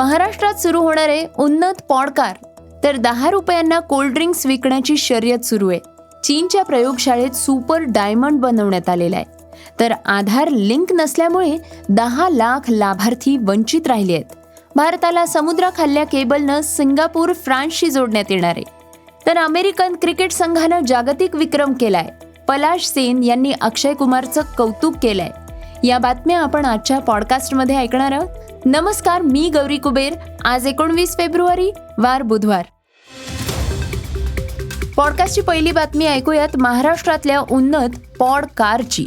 महाराष्ट्रात सुरू होणारे उन्नत पॉडकार तर दहा रुपयांना कोल्ड ड्रिंक्स विकण्याची शर्यत सुरू आहे. चीनच्या प्रयोगशाळेत सुपर डायमंड बनवण्यात आलेला आहे. तर आधार लिंक नसल्यामुळे दहा लाख लाभार्थी वंचित राहिले आहेत. भारताला समुद्राखालल्या केबलनं सिंगापूर फ्रान्सशी जोडण्यात येणार आहे. तर अमेरिकन क्रिकेट संघानं जागतिक विक्रम केलाय. पलाश सेन यांनी अक्षय कुमारचं कौतुक केलंय. या बातम्या आपण आजच्या पॉडकास्टमध्ये ऐकणार आहोत. नमस्कार मी गौरी कुबेर. आज एकोणवीस फेब्रुवारी वार बुधवार. पॉडकास्टची पहिली बातमी ऐकूयात महाराष्ट्रातल्या उन्नत पॉड कारची.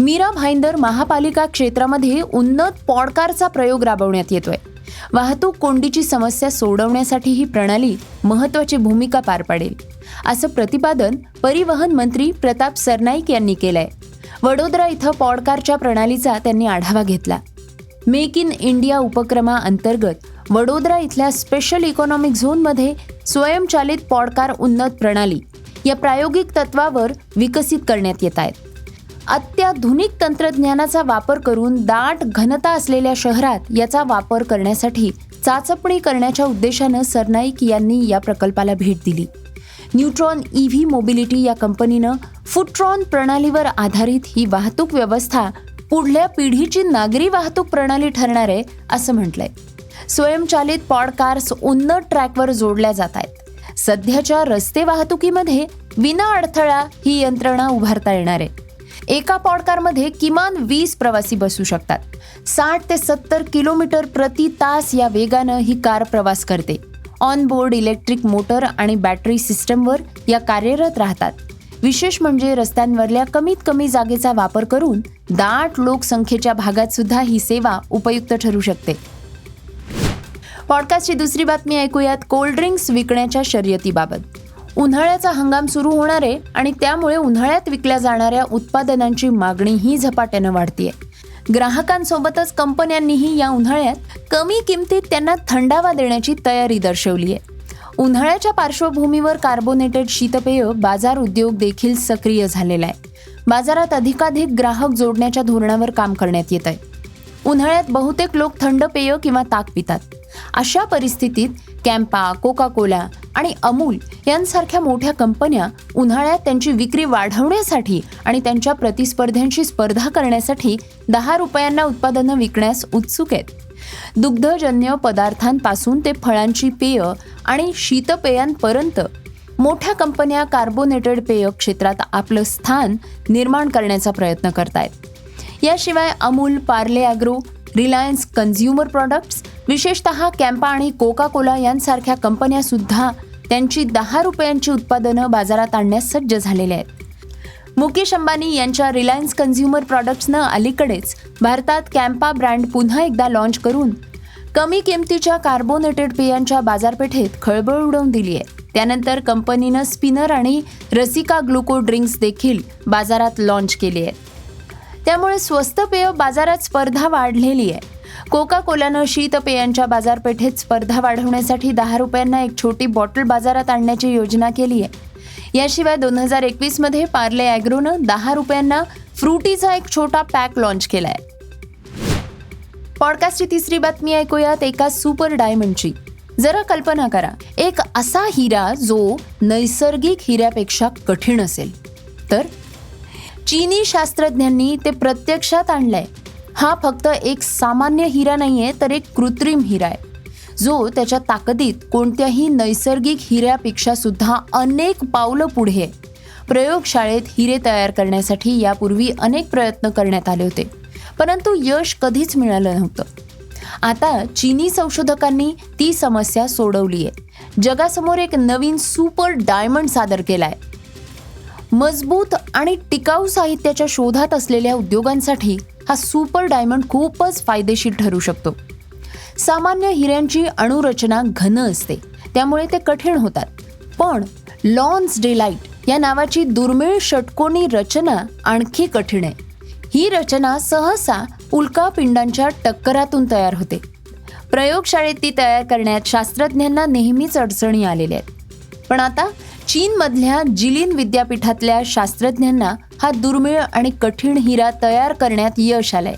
मीरा भाईंदर महापालिका क्षेत्रामध्ये उन्नत पॉडकारचा प्रयोग राबवण्यात येतोय. वाहतूक कोंडीची समस्या सोडवण्यासाठी ही प्रणाली महत्वाची भूमिका पार पाडेल. असं प्रतिपादन परिवहन मंत्री प्रताप सरनाईक यांनी केलंय. वडोदरा इथं पॉडकारच्या प्रणालीचा त्यांनी आढावा घेतला. मेक इन इंडिया उपक्रमाअंतर्गत वडोदरा इथल्या स्पेशल इकॉनॉमिक झोनमध्ये स्वयंचलित पॉडकार उन्नत प्रणाली या प्रायोगिक तत्वावर विकसित करण्यात येत आहेत. अत्याधुनिक तंत्रज्ञानाचा वापर करून दाट घनता असलेल्या शहरात याचा वापर करण्यासाठी चाचपणी करण्याच्या उद्देशानं सरनाईक यांनी या प्रकल्पाला भेट दिली. न्यूट्रॉन ई व्ही मोबिलिटी या कंपनीनं फुट्रॉन प्रणालीवर आधारित ही वाहतूक व्यवस्था पुढल्या पिढीची नागरी वाहतूक प्रणाली ठरणार आहे असं म्हटलंय. स्वयंचलित पॉडकार्स उन्नत ट्रॅकवर जोडल्या जात आहेत. सध्याच्या रस्ते वाहतुकीमध्ये विना अडथळा ही यंत्रणा उभारता येणार आहे. एका पॉडकारमध्ये किमान वीस प्रवासी बसू शकतात. साठ ते सत्तर किलोमीटर प्रति तास या वेगानं ही कार प्रवास करते. ऑन बोर्ड इलेक्ट्रिक मोटर आणि बॅटरी सिस्टमवर या कार्यरत राहतात. विशेष म्हणजे रस्त्यांवरल्या कमीत कमी जागेचा वापर करून दाट लोकसंख्येच्या भागात सुद्धा ही सेवा उपयुक्त ठरू शकते. पॉडकास्टची दुसरी बातमी ऐकूयात. कोल्ड ड्रिंक्स विकण्याच्या शर्यतीबाबत. उन्हाळ्याचा हंगाम सुरू होणार आहे आणि त्यामुळे उन्हाळ्यात विकल्या जाणाऱ्या उत्पादनांची मागणीही झपाट्यानं वाढतीये. ग्राहकांसोबतच कंपन्यांनीही या उन्हाळ्यात कमी किमतीत त्यांना थंडावा देण्याची तयारी दर्शवली आहे उन्हाळ्याच्या पार्श्वभूमीवर कार्बोनेटेड शीतपेय बाजार उद्योग देखील सक्रिय झालेला आहे. बाजारात अधिकाधिक ग्राहक जोडण्याच्या धोरणावर काम करण्यात येत आहे. उन्हाळ्यात बहुतेक लोक थंड पेय किंवा ताक पितात. अशा परिस्थितीत कॅम्पा कोका कोला आणि अमूल यांसारख्या मोठ्या कंपन्या उन्हाळ्यात त्यांची विक्री वाढवण्यासाठी आणि त्यांच्या प्रतिस्पर्ध्यांशी स्पर्धा करण्यासाठी दहा रुपयांना उत्पादनं विकण्यास उत्सुक आहेत. दुग्धजन्य पदार्थांपासून ते फळांची पेय आणि शीतपेयांपर्यंत. मोठ्या कंपन्या कार्बोनेटेड पेय क्षेत्रात आपलं स्थान निर्माण करण्याचा प्रयत्न करतायत. याशिवाय Amul Parle agro Reliance consumer products विशेषतः कॅम्पा आणि कोका कोला यांसारख्या कंपन्यासुद्धा त्यांची दहा रुपयांची उत्पादनं बाजारात आणण्यास सज्ज झालेल्या आहेत. मुकेश अंबानी यांच्या रिलायन्स कन्झ्युमर प्रॉडक्ट्सनं अलीकडेच भारतात कॅम्पा ब्रँड पुन्हा एकदा लॉन्च करून कमी किमतीच्या कार्बोनेटेड पेयांच्या बाजारपेठेत खळबळ उडवून दिली आहे. त्यानंतर कंपनीनं स्पिनर आणि रसिका ग्लुको ड्रिंक्स देखील बाजारात लॉन्च केली आहेत. त्यामुळे स्वस्त पेय बाजारात स्पर्धा वाढलेली आहे. कोका कोलानं शीतपेयांच्या बाजारपेठेत स्पर्धा वाढवण्यासाठी दहा रुपयांना एक छोटी बॉटल बाजारात आणण्याची योजना केली आहे. याशिवाय दोन हजार एकवीसमध्ये पार्ले ॲग्रोनं दहा रुपयांना फ्रुटीचा एक छोटा पॅक लॉन्च केला आहे पॉडकास्टची तिसरी बातमी ऐकूयात एका सुपर डायमंडची जरा कल्पना करा एक असा हिरा जो नैसर्गिक हिऱ्यापेक्षा कठीण असेल. तर? चीनी शास्त्रज्ञांनी ते प्रत्यक्षात आणलंय. हा फक्त एक सामान्य हिरा नाहीये तर एक कृत्रिम हिरा आहे. जो त्याच्या ताकदीत कोणत्याही नैसर्गिक हिऱ्यापेक्षा सुद्धा अनेक पावलं पुढे. आहे प्रयोगशाळेत हिरे तयार करण्यासाठी यापूर्वी अनेक प्रयत्न करण्यात आले होते परंतु यश कधीच मिळालं नव्हतं. आता चीनी संशोधकांनी ती समस्या सोडवली आहे जगासमोर एक नवीन सुपर डायमंड सादर केलाय. मजबूत आणि टिकाऊ साहित्याच्या शोधात असलेल्या उद्योगांसाठी हा सुपर डायमंड खूपच फायदेशीर ठरू शकतो. सामान्य हिऱ्यांची अणुरचना घन असते. त्यामुळे ते कठीण होतात. पण लॉन्स डिलाईट या नावाची दुर्मिळ षटकोनी रचना आणखी कठीण आहे. ही रचना सहसा उल्कापिंडांच्या टक्करातून तयार होते. प्रयोगशाळेत ती तयार करण्यात शास्त्रज्ञांना नेहमीच अडचणी आलेल्या आहेत. पण आता चीनमधल्या जिलिन विद्यापीठातल्या शास्त्रज्ञांना हा दुर्मिळ आणि कठीण हिरा तयार करण्यात यश आलंय.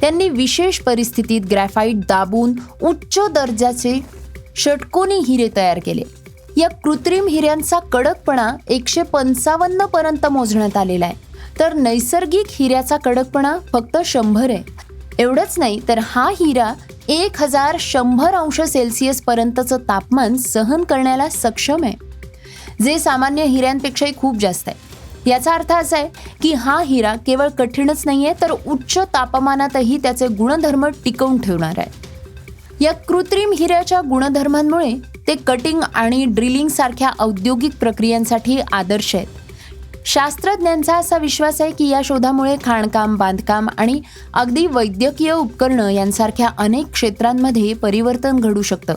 त्यांनी विशेष परिस्थितीत ग्रॅफाईट दाबून उच्च दर्जाचे षटकोनी हिरे तयार केले. या कृत्रिम हिऱ्यांचा कडकपणा एकशे पंचावन्न पर्यंत मोजण्यात आलेला आहे. तर नैसर्गिक हिऱ्याचा कडकपणा फक्त शंभर आहे. एवढंच नाही तर हा हिरा एक हजार शंभर अंश सेल्सिअस पर्यंतचं तापमान सहन करण्याला सक्षम आहे. जे सामान्य हिऱ्यांपेक्षाही खूप जास्त आहे. याचा अर्थ असा आहे की हा हिरा केवळ कठीणच नाही आहे तर उच्च तापमानातही त्याचे गुणधर्म टिकवून ठेवणार आहे. या कृत्रिम हिऱ्याच्या गुणधर्मांमुळे ते कटिंग आणि ड्रिलिंग सारख्या औद्योगिक प्रक्रियांसाठी आदर्श आहेत. शास्त्रज्ञांचा असा विश्वास आहे की या शोधामुळे खाणकाम बांधकाम आणि अगदी वैद्यकीय उपकरणं यांसारख्या अनेक क्षेत्रांमध्ये परिवर्तन घडू शकतं.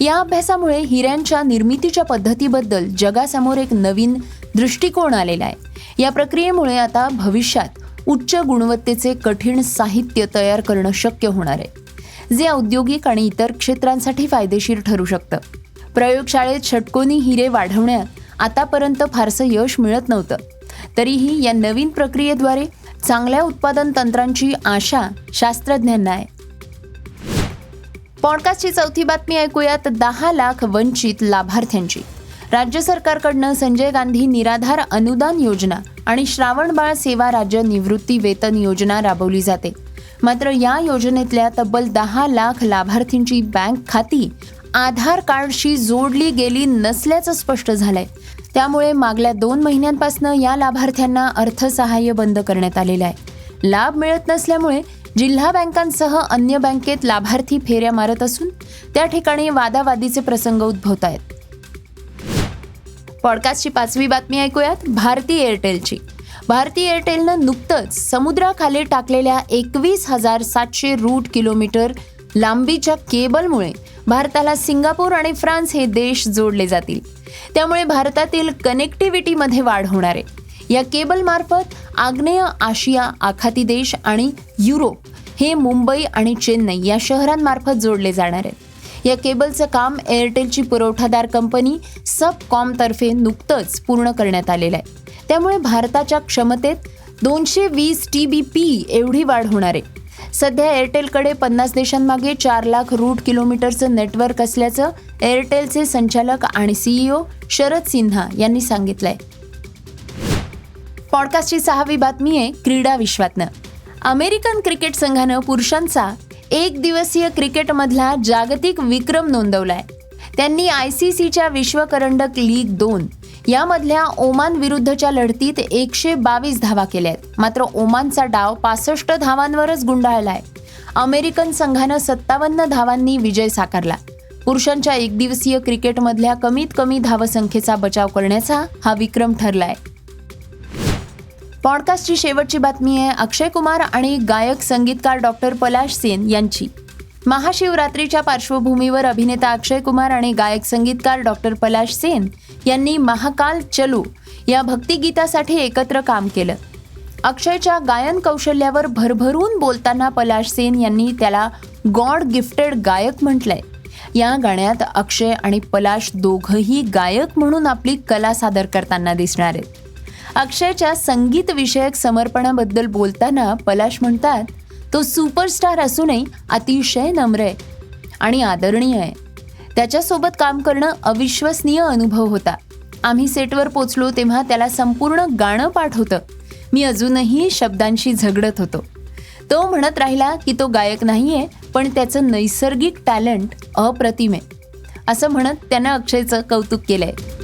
या अभ्यासामुळे हिऱ्यांच्या निर्मितीच्या पद्धतीबद्दल जगासमोर एक नवीन दृष्टिकोन आलेला आहे. या प्रक्रियेमुळे आता भविष्यात उच्च गुणवत्तेचे कठीण साहित्य तयार करणं शक्य होणार आहे. जे औद्योगिक आणि इतर क्षेत्रांसाठी फायदेशीर ठरू शकतं. प्रयोगशाळेत षटकोनी हिरे वाढवण्यात आतापर्यंत फारसं यश मिळत नव्हतं. तरीही या नवीन प्रक्रियेद्वारे चांगल्या उत्पादन तंत्रांची आशा शास्त्रज्ञांना आहे. पॉडकास्टची चौथी बातमी ऐकूयात. दहा लाख वंचित लाभार्थ्यांची. राज्य सरकारकडनं संजय गांधी निराधार अनुदान योजना आणि श्रावणबाळ सेवा राज्य निवृत्ती वेतन योजना राबवली जाते. मात्र या योजनेतल्या तब्बल दहा लाख लाभार्थींची बँक खाती आधार कार्डशी जोडली गेली नसल्याचं स्पष्ट झालंय. त्यामुळे मागल्या दोन महिन्यांपासून या लाभार्थ्यांना अर्थसहाय्य बंद करण्यात आलेलं आहे. लाभ मिळत नसल्यामुळे जिल्हा बँकांसह अन्य बँकेत लाभार्थी फेऱ्या मारत असून त्या ठिकाणी वादावादीचे प्रसंग उद्भवत आहेत. पॉडकास्टची पाचवी बातमी ऐकूयात. भारती एअरटेलची. भारती एअरटेलनं नुकतंच समुद्राखाली टाकलेल्या एकवीस हजार सातशे रूट किलोमीटर लांबीच्या केबलमुळे भारताला सिंगापूर आणि फ्रान्स हे देश जोडले जातील. त्यामुळे भारतातील कनेक्टिव्हिटीमध्ये वाढ होणार आहे. या केबलमार्फत आग्नेय आशिया आखाती देश आणि युरोप हे मुंबई आणि चेन्नई या शहरांमार्फत जोडले जाणार आहेत. या केबलचं काम एअरटेलची पुरवठादार कंपनी सबकॉमतर्फे नुकतंच पूर्ण करण्यात आलेलं आहे. त्यामुळे भारताच्या क्षमतेत दोनशे वीस टी बी पी एवढी वाढ होणार आहे. सध्या एअरटेलकडे पन्नास देशांमागे चार लाख रूट किलोमीटरचं नेटवर्क असल्याचं एअरटेलचे संचालक आणि सीईओ शरद सिन्हा यांनी सांगितलंय. पॉडकास्टची सहावी बातमी आहे क्रीडा विश्वातनं. अमेरिकन क्रिकेट संघानं पुरुषांचा एक दिवसीय क्रिकेटमधला जागतिक विक्रम नोंदवलाय. त्यांनी आय सी सीच्या विश्वकरंडक लीग दोन यामधल्या ओमान विरुद्धच्या लढतीत एकशे बावीस धावा केल्या आहेत मात्र ओमानचा डाव पासष्ट धावांवरच गुंडाळलाय. अमेरिकन संघानं सत्तावन्न धावांनी विजय साकारला. पुरुषांच्या एकदिवसीय क्रिकेटमधल्या कमीत कमी धावसंख्येचा बचाव करण्याचा हा विक्रम ठरलाय. पॉडकास्टची शेवटची बातमी आहे अक्षय कुमार आणि गायक संगीतकार डॉक्टर पलाश सेन यांची. महाशिवरात्रीच्या पार्श्वभूमीवर अभिनेता अक्षय कुमार आणि गायक संगीतकार डॉक्टर पलाश सेन यांनी महाकाल चलू या भक्तिगीतासाठी एकत्र काम केलं. अक्षयच्या गायन कौशल्यावर भरभरून बोलताना पलाश सेन यांनी त्याला गॉड गिफ्टेड गायक म्हटलंय. या गाण्यात अक्षय आणि पलाश दोघंही गायक म्हणून आपली कला सादर करताना दिसणार आहेत. अक्षयच्या संगीत विषयक समर्पणाबद्दल बोलताना पलाश म्हणतात तो सुपरस्टार असूनही अतिशय नम्र आहे आणि आदरणीय आहे. त्याच्यासोबत काम करणं अविश्वसनीय अनुभव होता. आम्ही सेटवर पोचलो तेव्हा त्याला संपूर्ण गाणं पाठ होतं मी अजूनही शब्दांशी झगडत होतो. तो म्हणत राहिला की तो गायक नाही आहे पण त्याचं नैसर्गिक टॅलेंट अप्रतिम आहे. असं म्हणत त्यानं अक्षयचं कौतुक केलं आहे